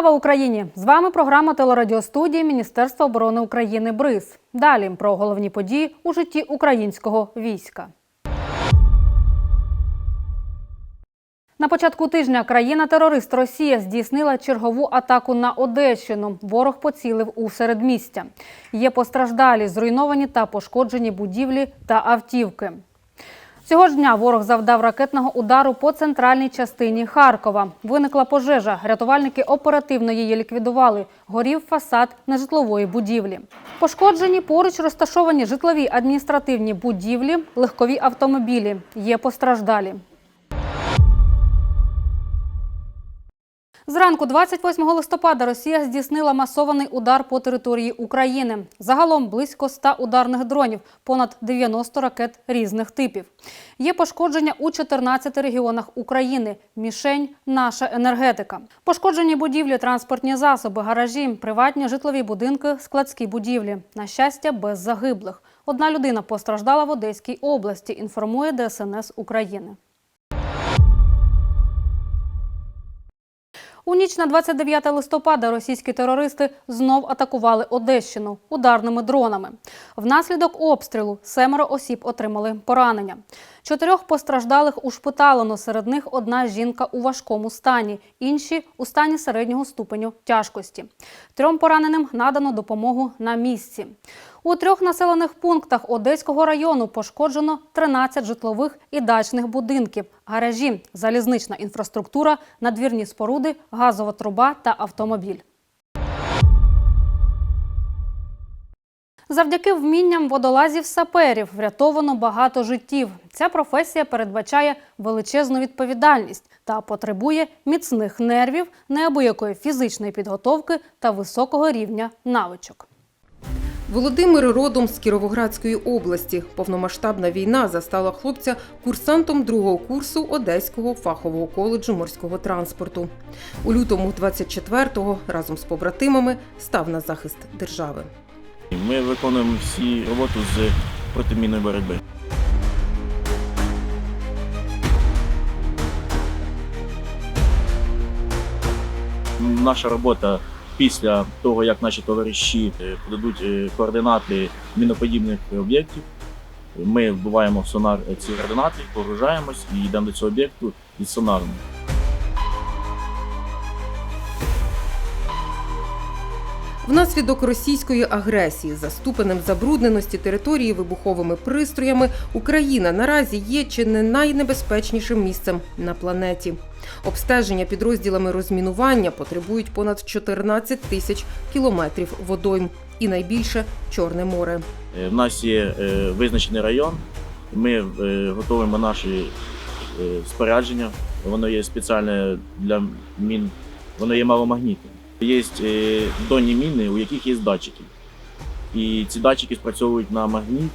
Слава Україні! З вами програма телерадіостудії Міністерства оборони України БРИЗ. Далі про головні події у житті українського війська. На початку тижня країна-терорист Росія здійснила чергову атаку на Одещину. Ворог поцілив у середмістя. Є постраждалі, зруйновані та пошкоджені будівлі та автівки. Цього ж дня ворог завдав ракетного удару по центральній частині Харкова. Виникла пожежа. Рятувальники оперативно її ліквідували. Горів фасад нежитлової будівлі. Пошкоджені поруч розташовані житлові адміністративні будівлі, легкові автомобілі. Є постраждалі. Зранку 28 листопада Росія здійснила масований удар по території України. Загалом близько 100 ударних дронів, понад 90 ракет різних типів. Є пошкодження у 14 регіонах України. Мішень наша енергетика. Пошкоджені будівлі, транспортні засоби, гаражі, приватні житлові будинки, складські будівлі. На щастя, без загиблих. Одна людина постраждала в Одеській області. Інформує ДСНС України. У ніч на 29 листопада російські терористи знов атакували Одещину ударними дронами. Внаслідок обстрілу семеро осіб отримали поранення. Чотирьох постраждалих ушпиталено. Серед них одна жінка у важкому стані, інші у стані середнього ступеню тяжкості. Трьом пораненим надано допомогу на місці. У трьох населених пунктах Одеського району пошкоджено 13 житлових і дачних будинків, гаражі, залізнична інфраструктура, надвірні споруди, газова труба та автомобіль. Завдяки вмінням водолазів саперів врятовано багато життів. Ця професія передбачає величезну відповідальність та потребує міцних нервів, неабиякої фізичної підготовки та високого рівня навичок. Володимир родом з Кіровоградської області. Повномасштабна війна застала хлопця курсантом другого курсу Одеського фахового коледжу морського транспорту. У лютому 24-го разом з побратимами став на захист держави. Ми виконуємо всі роботу з протимінної боротьби. Наша робота після того, як наші товариші е, подадуть е, координати міноподібних об'єктів, ми вбиваємо в сонар ці координати, погружаємось і йдемо до цього об'єкту із сонаром. Внаслідок російської агресії за ступенем забрудненості території вибуховими пристроями Україна наразі є чи не найнебезпечнішим місцем на планеті. Обстеження підрозділами розмінування потребують понад 14 тисяч кілометрів водойм і найбільше Чорне море. Е, В нас є е, визначений район. Ми е, готуємо наші е, спорядження. Воно є спеціальне для мін, воно є маломагнітне. Є е, донні міни, у яких є датчики. І ці датчики спрацьовують на магніт,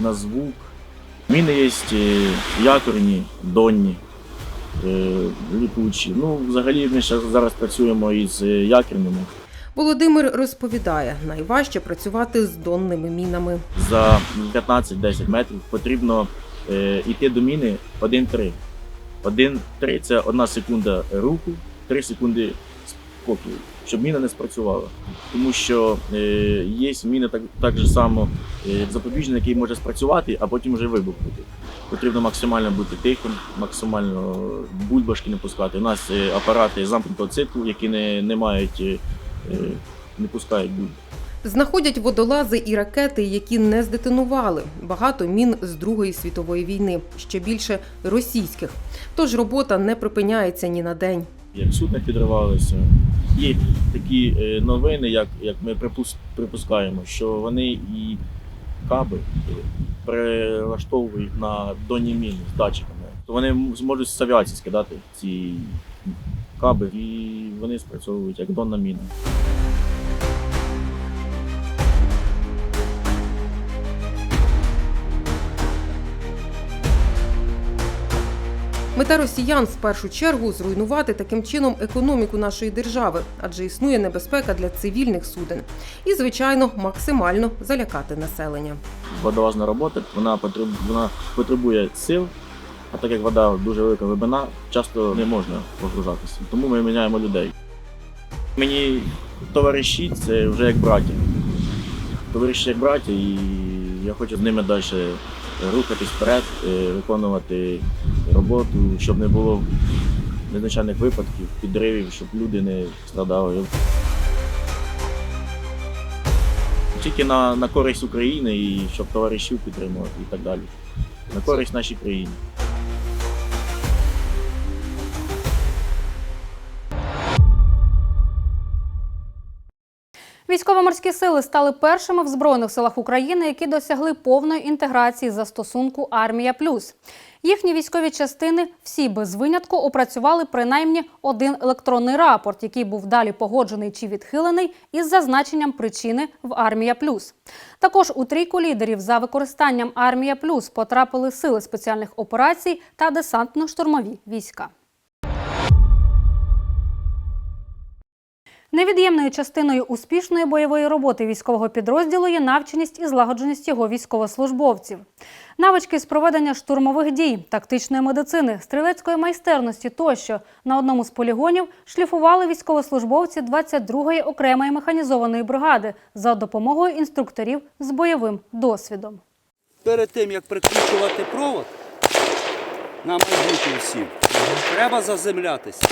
на звук. Міни є е, якорні, донні, е, ліпучі. Ну, взагалі ми ще зараз працюємо із е, якірними. Володимир розповідає, найважче працювати з донними мінами. за 15-10 метрів потрібно е, йти до міни 1-3. 1-3 це 1 секунда руху, 3 секунди спокою, щоб міна не спрацювала. Тому що е, є міни так, так же само е, запобіжний, який може спрацювати, а потім вже вибухнути. Потрібно максимально бути тихим, максимально бульбашки не пускати. У нас е, апарати замкнутого циклу, які не, не мають, не пускають бульб. Знаходять водолази і ракети, які не здетонували. Багато мін з Другої світової війни, ще більше російських. Тож робота не припиняється ні на день. як судна підривалися. Є такі е, новини, як, як ми припускаємо, що вони і каби е, перелаштовують на донні міни з датчиками. То вони зможуть з авіації скидати ці каби, і вони спрацьовують як донна міна. Мета росіян в першу чергу зруйнувати таким чином економіку нашої держави, адже існує небезпека для цивільних суден. І, звичайно, максимально залякати населення. Водолазна робота вона потреб, вона потребує сил, а так як вода дуже велика глибина, часто не можна погружатися. Тому ми міняємо людей. Мені товариші це вже як браття. Товариші як браття, і я хочу з ними далі рухатись вперед, е, виконувати роботу, щоб не було незначальних випадків, підривів, щоб люди не страдали. Тільки на, на користь України і щоб товаришів підтримувати і так далі. На користь нашій країні. Військово-морські сили стали першими в збройних силах України, які досягли повної інтеграції застосунку Армія Плюс. Їхні військові частини всі без винятку опрацювали принаймні один електронний рапорт, який був далі погоджений чи відхилений із зазначенням причини в Армія Плюс. Також у трійку лідерів за використанням Армія Плюс потрапили сили спеціальних операцій та десантно-штурмові війська. Невід'ємною частиною успішної бойової роботи військового підрозділу є навченість і злагодженість його військовослужбовців. Навички з проведення штурмових дій, тактичної медицини, стрілецької майстерності тощо на одному з полігонів шліфували військовослужбовці 22-ї окремої механізованої бригади за допомогою інструкторів з бойовим досвідом. перед тим як прикручувати провод на майбутнє всім, треба заземлятися.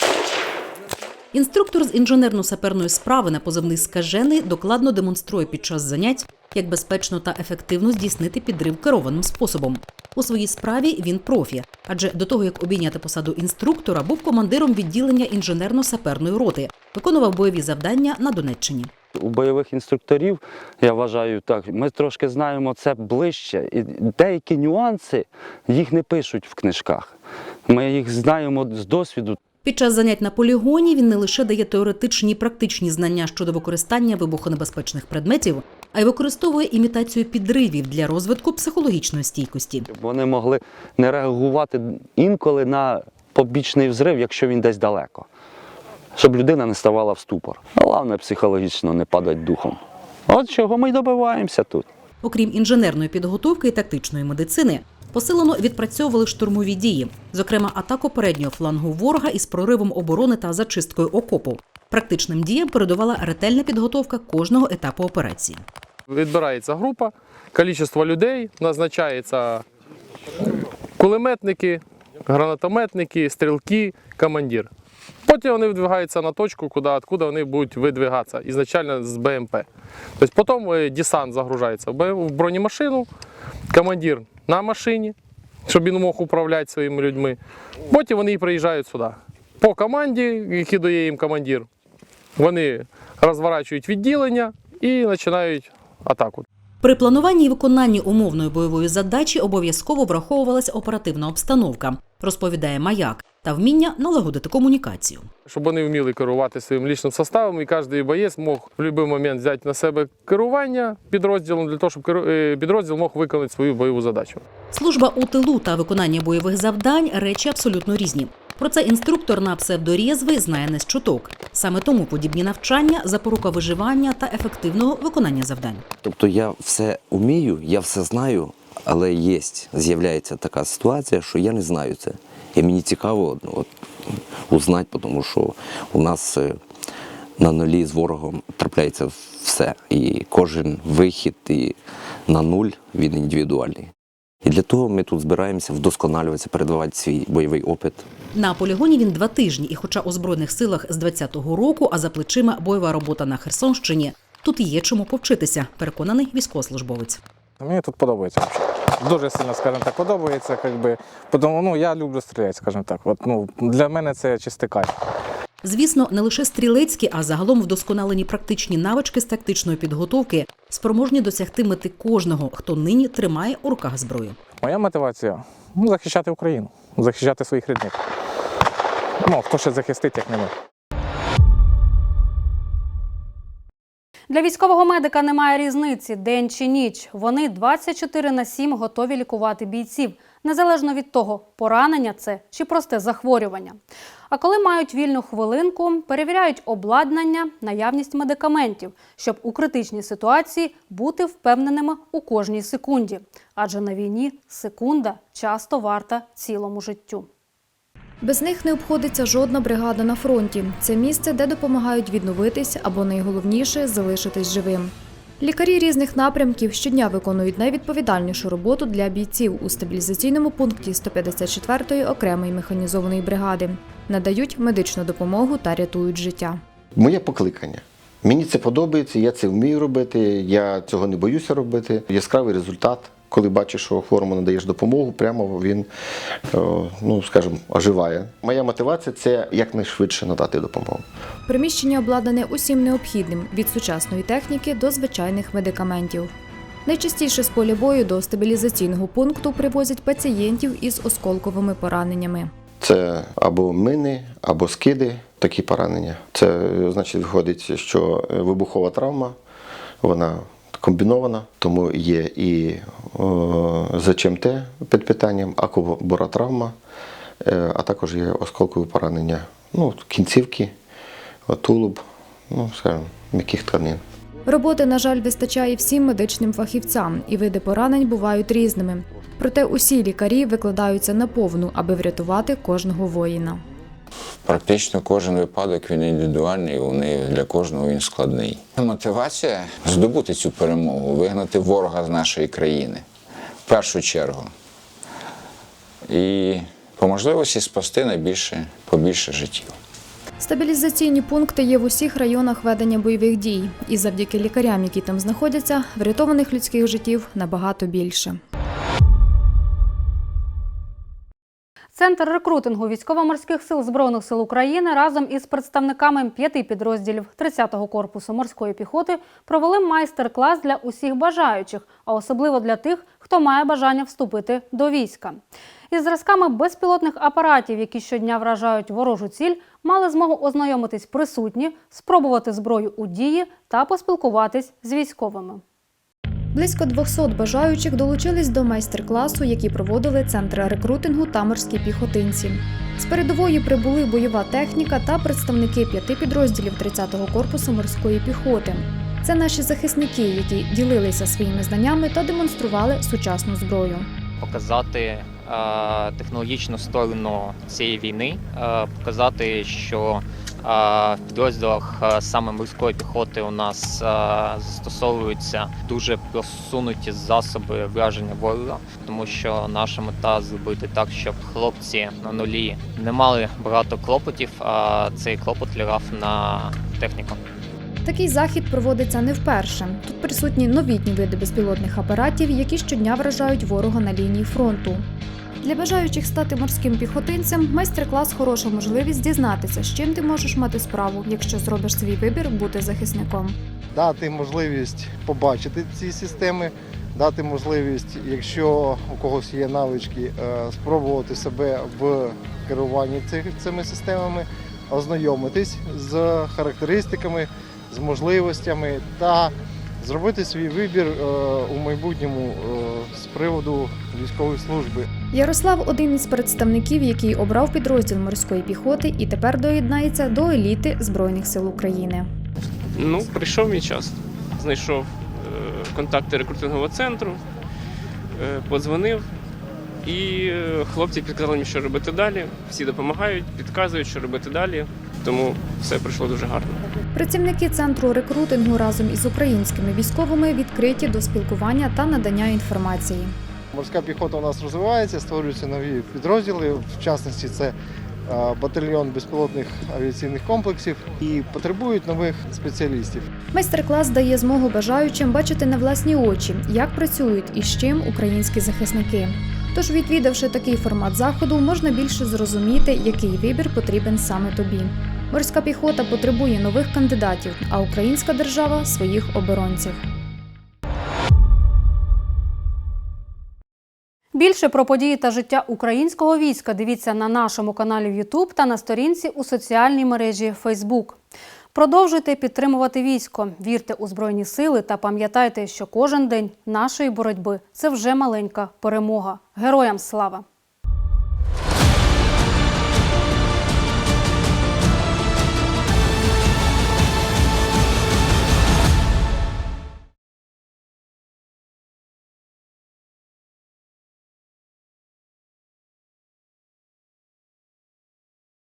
Інструктор з інженерно-саперної справи на позивний скажений докладно демонструє під час занять, як безпечно та ефективно здійснити підрив керованим способом. У своїй справі він профі, адже до того як обійняти посаду інструктора, був командиром відділення інженерно-саперної роти, виконував бойові завдання на Донеччині. У бойових інструкторів, я вважаю так, ми трошки знаємо це ближче. І деякі нюанси їх не пишуть в книжках. Ми їх знаємо з досвіду. Під час занять на полігоні він не лише дає теоретичні і практичні знання щодо використання вибухонебезпечних предметів, а й використовує імітацію підривів для розвитку психологічної стійкості. Вони могли не реагувати інколи на побічний взрив, якщо він десь далеко, щоб людина не ставала в ступор. Головне психологічно не падати духом. От чого ми й добиваємося тут. Окрім інженерної підготовки і тактичної медицини, посилено відпрацьовували штурмові дії, зокрема атаку переднього флангу ворога із проривом оборони та зачисткою окопу. Практичним діям передувала ретельна підготовка кожного етапу операції. Відбирається група, кількість людей, назначається кулеметники, гранатометники, стрілки, командир. Потім вони видвигаються на точку, куди, откуда вони будуть видвигатися, ізначально з БМП. Тобто потім е, десант загружається в бронемашину, командир на машині, щоб він мог управляти своїми людьми. Потім вони і приїжджають сюди. По команді, які дає їм командир, вони розворачують відділення і починають атаку. При плануванні і виконанні умовної бойової задачі обов'язково враховувалася оперативна обстановка, розповідає маяк, та вміння налагодити комунікацію. Щоб вони вміли керувати своїм лічним составом, і кожен боєць мог в будь-який момент взяти на себе керування підрозділом для того, щоб е, підрозділ мог виконати свою бойову задачу. Служба у тилу та виконання бойових завдань речі абсолютно різні. Про це інструктор на псевдорєзвий знає не з чуток. Саме тому подібні навчання запорука виживання та ефективного виконання завдань. Тобто я все вмію, я все знаю, але є, з'являється така ситуація, що я не знаю це. І мені цікаво от, узнати, тому що у нас е, на нулі з ворогом трапляється все. І кожен вихід і на нуль він індивідуальний. І для того ми тут збираємося вдосконалюватися, передавати свій бойовий опит. На полігоні він два тижні, і хоча у збройних силах з 20-го року, а за плечима бойова робота на Херсонщині, тут є чому повчитися, переконаний військовослужбовець. Мені тут подобається. Дуже сильно, скажімо так, подобається. Как би. Тому, ну, я люблю стріляти, скажімо так. От, ну, для мене це чистий кайф. Звісно, не лише стрілецькі, а загалом вдосконалені практичні навички з тактичної підготовки спроможні досягти мети кожного, хто нині тримає у руках зброю. Моя мотивація ну, захищати Україну, захищати своїх рідних. Ну, хто ще захистить, як не ми. Для військового медика немає різниці день чи ніч. Вони 24 на 7 готові лікувати бійців, незалежно від того, поранення це чи просте захворювання. А коли мають вільну хвилинку, перевіряють обладнання, наявність медикаментів, щоб у критичній ситуації бути впевненими у кожній секунді. Адже на війні секунда часто варта цілому життю. Без них не обходиться жодна бригада на фронті. Це місце, де допомагають відновитись або найголовніше залишитись живим. Лікарі різних напрямків щодня виконують найвідповідальнішу роботу для бійців у стабілізаційному пункті 154-ї окремої механізованої бригади, надають медичну допомогу та рятують життя. Моє покликання. Мені це подобається, я це вмію робити, я цього не боюся робити. Яскравий результат, коли бачиш, що хворому надаєш допомогу, прямо він, е, ну скажімо, оживає. Моя мотивація це якнайшвидше надати допомогу. Приміщення обладнане усім необхідним від сучасної техніки до звичайних медикаментів. Найчастіше з поля бою до стабілізаційного пункту привозять пацієнтів із осколковими пораненнями. Це або мини, або скиди, такі поранення. Це значить виходить, що е, вибухова травма, вона комбінована, тому є і о, ЗЧМТ під питанням, акуборотравма, е, а також є осколкові поранення, ну, кінцівки, тулуб, ну, скажімо, м'яких тканин. Роботи, на жаль, вистачає всім медичним фахівцям, і види поранень бувають різними. Проте усі лікарі викладаються наповну, аби врятувати кожного воїна. Практично кожен випадок він індивідуальний, вони для кожного він складний. Мотивація здобути цю перемогу, вигнати ворога з нашої країни в першу чергу. І по можливості спасти найбільше побільше життів. Стабілізаційні пункти є в усіх районах ведення бойових дій, і завдяки лікарям, які там знаходяться, врятованих людських життів набагато більше. Центр рекрутингу військово-морських сил Збройних сил України разом із представниками п'яти підрозділів 30-го корпусу морської піхоти провели майстер-клас для усіх бажаючих, а особливо для тих, хто має бажання вступити до війська. Із зразками безпілотних апаратів, які щодня вражають ворожу ціль, мали змогу ознайомитись присутні, спробувати зброю у дії та поспілкуватись з військовими. Близько 200 бажаючих долучились до майстер-класу, який проводили центри рекрутингу та морські піхотинці. З передової прибули бойова техніка та представники п'яти підрозділів 30-го корпусу морської піхоти. Це наші захисники, які ділилися своїми знаннями та демонстрували сучасну зброю. показати е, технологічну сторону цієї війни, е, показати, що в підрозділах саме морської піхоти у нас застосовуються дуже просунуті засоби враження ворога, тому що наша мета зробити так, щоб хлопці на нулі не мали багато клопотів, а цей клопот лягав на техніку. Такий захід проводиться не вперше. Тут присутні новітні види безпілотних апаратів, які щодня вражають ворога на лінії фронту. Для бажаючих стати морським піхотинцем майстер-клас хороша можливість дізнатися, з чим ти можеш мати справу, якщо зробиш свій вибір бути захисником. дати можливість побачити ці системи, дати можливість, якщо у когось є навички, е, спробувати себе в керуванні цими системами, ознайомитись з характеристиками, з можливостями та зробити свій вибір е, у майбутньому е, з приводу військової служби. Ярослав один із представників, який обрав підрозділ морської піхоти і тепер доєднається до еліти Збройних сил України. Ну, прийшов мій час. Знайшов е, контакти рекрутингового центру, е, подзвонив, і хлопці підказали мені, що робити далі. Всі допомагають, підказують, що робити далі. Тому все пройшло дуже гарно. Працівники центру рекрутингу разом із українськими військовими відкриті до спілкування та надання інформації. Морська піхота у нас розвивається, створюються нові підрозділи. В частності це е, батальйон безпілотних авіаційних комплексів і потребують нових спеціалістів. Майстер-клас дає змогу бажаючим бачити на власні очі, як працюють і з чим українські захисники. Тож, відвідавши такий формат заходу, можна більше зрозуміти, який вибір потрібен саме тобі. Морська піхота потребує нових кандидатів, а українська держава своїх оборонців. Більше про події та життя українського війська дивіться на нашому каналі в YouTube та на сторінці у соціальній мережі Facebook. Продовжуйте підтримувати військо, вірте у збройні сили та пам'ятайте, що кожен день нашої боротьби це вже маленька перемога. Героям слава!